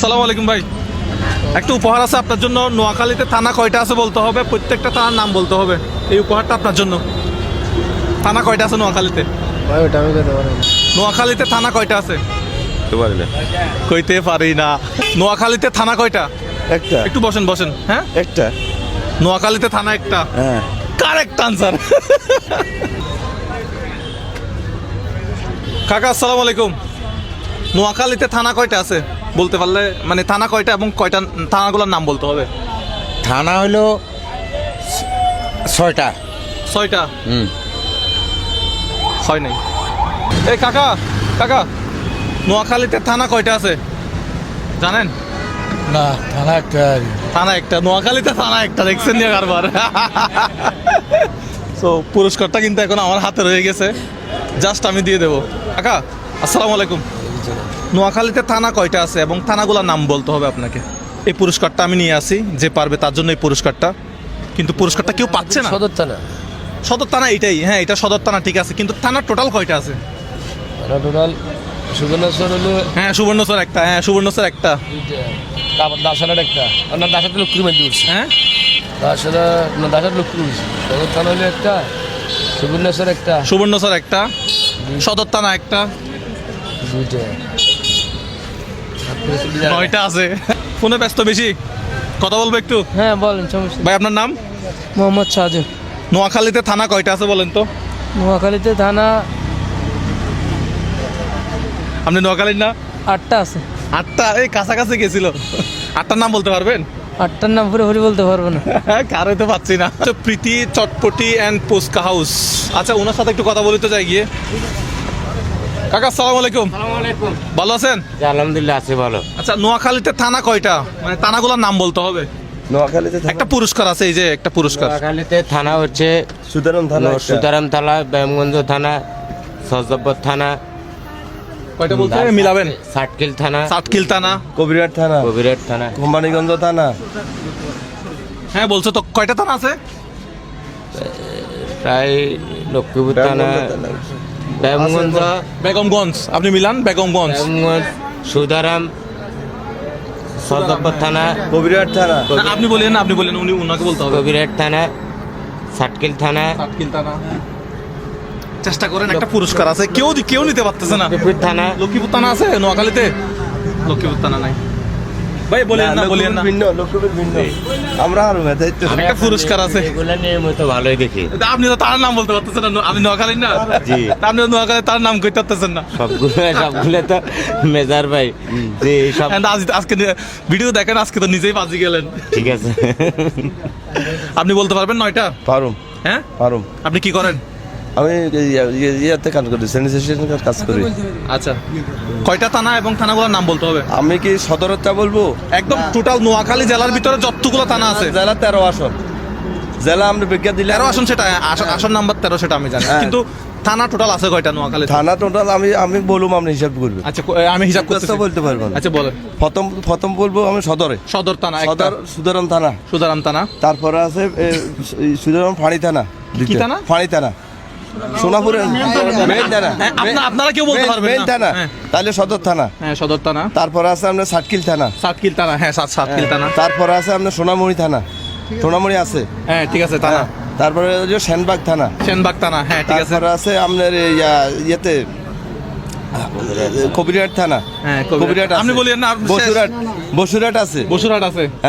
সালাম আলাইকুম ভাই। একটা উপহার আছে আপনার জন্য। নোয়াখালীতে থানা কয়টা আছে বলতে হবে? প্রত্যেকটা থানার নাম বলতে হবে। এই উপহারটা আপনার জন্য। থানা কয়টা আছে নোয়াখালীতে? ভাই ওটা আমি খেতে পারি নোয়াখালীতে থানা কয়টা আছে? কইতে পারি না। নোয়াখালীতে থানা কয়টা? একটা। একটু বসেন বসেন। হ্যাঁ? একটা। নোয়াখালীতে থানা একটা। হ্যাঁ। কারেক্ট আনসার কাকা আসসালামু আলাইকুম। নোয়াখালীতে থানা কয়টা আছে? বলতে পারলে মানে থানা কয়টা এবং কয়টা থানাগুলোর নাম বলতে হবে? থানা হলো ছয়টা। ছয়টা? হুম। হয় নাই। এই কাকা কাকা নোয়াখালীতে থানা কয়টা আছে? জানেন? না থানা একটা থানা একটা নোয়াখালীতে থানা একটা দেখছেন নিয়ে কারবার। তো পুরস্কারটা কিন্তু এখন আমার হাতে রয়ে গেছে। জাস্ট আমি দিয়ে দেবো। কাকা আসসালামু আলাইকুম। নোয়াখালীতে থানা কয়টা আছে এবং থানাগুলোর নাম বলতে হবে আপনাকে? এই পুরস্কারটা আমি নিয়ে আসি যে পারবে তার জন্য এই পুরস্কারটা। কিন্তু পুরস্কারটা কেউ পাচ্ছে না। সদর থানা। সদর থানা এটাই হ্যাঁ এটা সদর থানা ঠিক আছে। কিন্তু থানার টোটাল কয়টা আছে? টোটাল সুবর্ণেশ্বর হলো হ্যাঁ সুবর্ণচর একটা হ্যাঁ সুবর্ণচর একটা। তারপর দাসালার একটা। আর না দাসাতে লক্ষ্মী উঠছে হ্যাঁ? দাসালা না দাসার লক্ষ্মী সদর থানা হলো একটা সুবর্ণেশ্বর একটা। সুবর্ণচর একটা সদর থানা একটা। নয়টা আছে। ফোনে ব্যস্ত বেশি। কথা বলব একটু? হ্যাঁ বলেন সমস্যা ভাই আপনার নাম? মোহাম্মদ শাহজু নোয়াখালীতে থানা কয়টা আছে বলেন তো? নোয়াখালীতে থানা আপনি নোয়াখালীর না? আটটা আছে। আটটা? এই কাছাকাছি গেছিল। আটটার নাম বলতে পারবেন? আটটার নাম পুরো পুরি বলতে পারব না। কারোই তো পাচ্ছি না। তো প্রীতি চটপটি অ্যান্ড পুস্কা হাউস আচ্ছা ওনার সাথে একটু কথা বলতে চাই গিয়ে। কাকা আসসালামু আলাইকুম। ভালো আছেন? আলহামদুলিল্লাহ আছে ভালো। আচ্ছা নোয়াখালীতে থানা কয়টা? মানে থানাগুলোর নাম বলতে হবে। নোয়াখালীতে একটা পুরস্কার আছে এই যে একটা পুরস্কার। নোয়াখালীতে থানা হচ্ছে সুদারম থানা। সুতারাম থানা ব্যায়ামগঞ্জ থানা সজব্বর থানা। কয়টা বলতে মিলাবেন। সাটকিল থানা। সাতকিল থানা। কবিরাট থানা। কবিরাট থানা। কোম্পানিগঞ্জ থানা। হ্যাঁ বলছো তো কয়টা থানা আছে? প্রায় লক্ষ্মীপুর থানা। ব্যায়ামগঞ্জ। বেগমগঞ্জ। আপনি মিলান? বেগমগঞ্জ। ব্যায়ামগঞ্জ সুদারাম সজব্বর থানা। কবিরাট থানা। আপনি বলেন আপনি বলেন উনি উনাকে বলতে হবে। কবিরাট থানা সাটকিল থানা। সাতকিল থানা। চেষ্টা করেন একটা পুরস্কার আছে। কেউ কেউ নিতে পারতেছে না। লক্ষ্মীপুর থানা। লক্ষ্মীপুর থানা আছে নোয়াখালীতে? লক্ষ্মীপুর থানা নাই। ভাই বলেন না বলেন না। ভিন্ন লক্ষ্মীপুর ভিন্ন। আমরা আর একটা পুরস্কার আছে। এগুলো নিয়মিত ভালোই দেখি। আপনি তো তার নাম বলতে পারতেছেন না আপনি নোয়াখালী না? জি। আপনি নোয়াখালী তার নাম কইতে পারতেছেন না। সবগুলো সবগুলো তো মেজার ভাই। জি সব আজ- আজকে ভিডিও দেখেন আজকে তো নিজেই বাজি গেলেন। ঠিক আছে। আপনি বলতে পারবেন নয়টা? পারুম। হ্যাঁ? পারুম। আপনি কি করেন? আমি ইয়ে- ইয়ে- ইয়েতে কাজ করি স্যানিটেশন কাজ করি। আচ্ছা কয়টা থানা এবং থানাগুলোর নাম বলতে হবে? আমি কি সদরটা বলব? একদম টোটাল নোয়াখালী জেলার ভিতরে যতগুলো থানা আছে। জেলা তেরো আসন। জেলা আমরা বিজ্ঞা দিলে তেরো আসন সেটা আসন আসন নাম্বার তেরো সেটা আমি জানি। হ্যাঁ। কিন্তু থানা টোটাল আছে কয়টা নোয়াখালী থানা টোটাল আমি আমি বলুম আপনি হিসাব করবেন। আচ্ছা আমি হিসাব করতেছি। তো বলতে পারব না। আচ্ছা বলেন। প্রথম প্রথম বলব আমি সদরে। সদর থানা সদর সুদারাম থানা। সুদারাম থানা। তারপরে আছে সুদারাম ফাঁড়ি। থানা? ফাঁড়ি থানা। সোনাপুরের মেইন থানা। হ্যাঁ, আপনারা কেউ বলতে পারবেন মেইন থানা। হ্যাঁ। তাহলে সদর থানা। হ্যাঁ সদর থানা। তারপরে আছে আপনার সাতকিল থানা। সাতকিল থানা। হ্যাঁ সাত সাতকিল থানা। তারপরে আছে আপনার সোনামুড়ি থানা। সোনামুড়ি আছে। হ্যাঁ ঠিক আছে থানা। হ্যাঁ। তারপরে যে সেনবাগ থানা। সেনবাগ থানা। হ্যাঁ ঠিক আছে। তারপরে আছে আপনার ইয়েতে কবিরহাট থানা। হ্যাঁ, কবিরহাট। কবিরহাট আপনি বলিয়েন না, বসুরহাট। বসুরহাট আছে। বসুরহাট আছে। হ্যাঁ।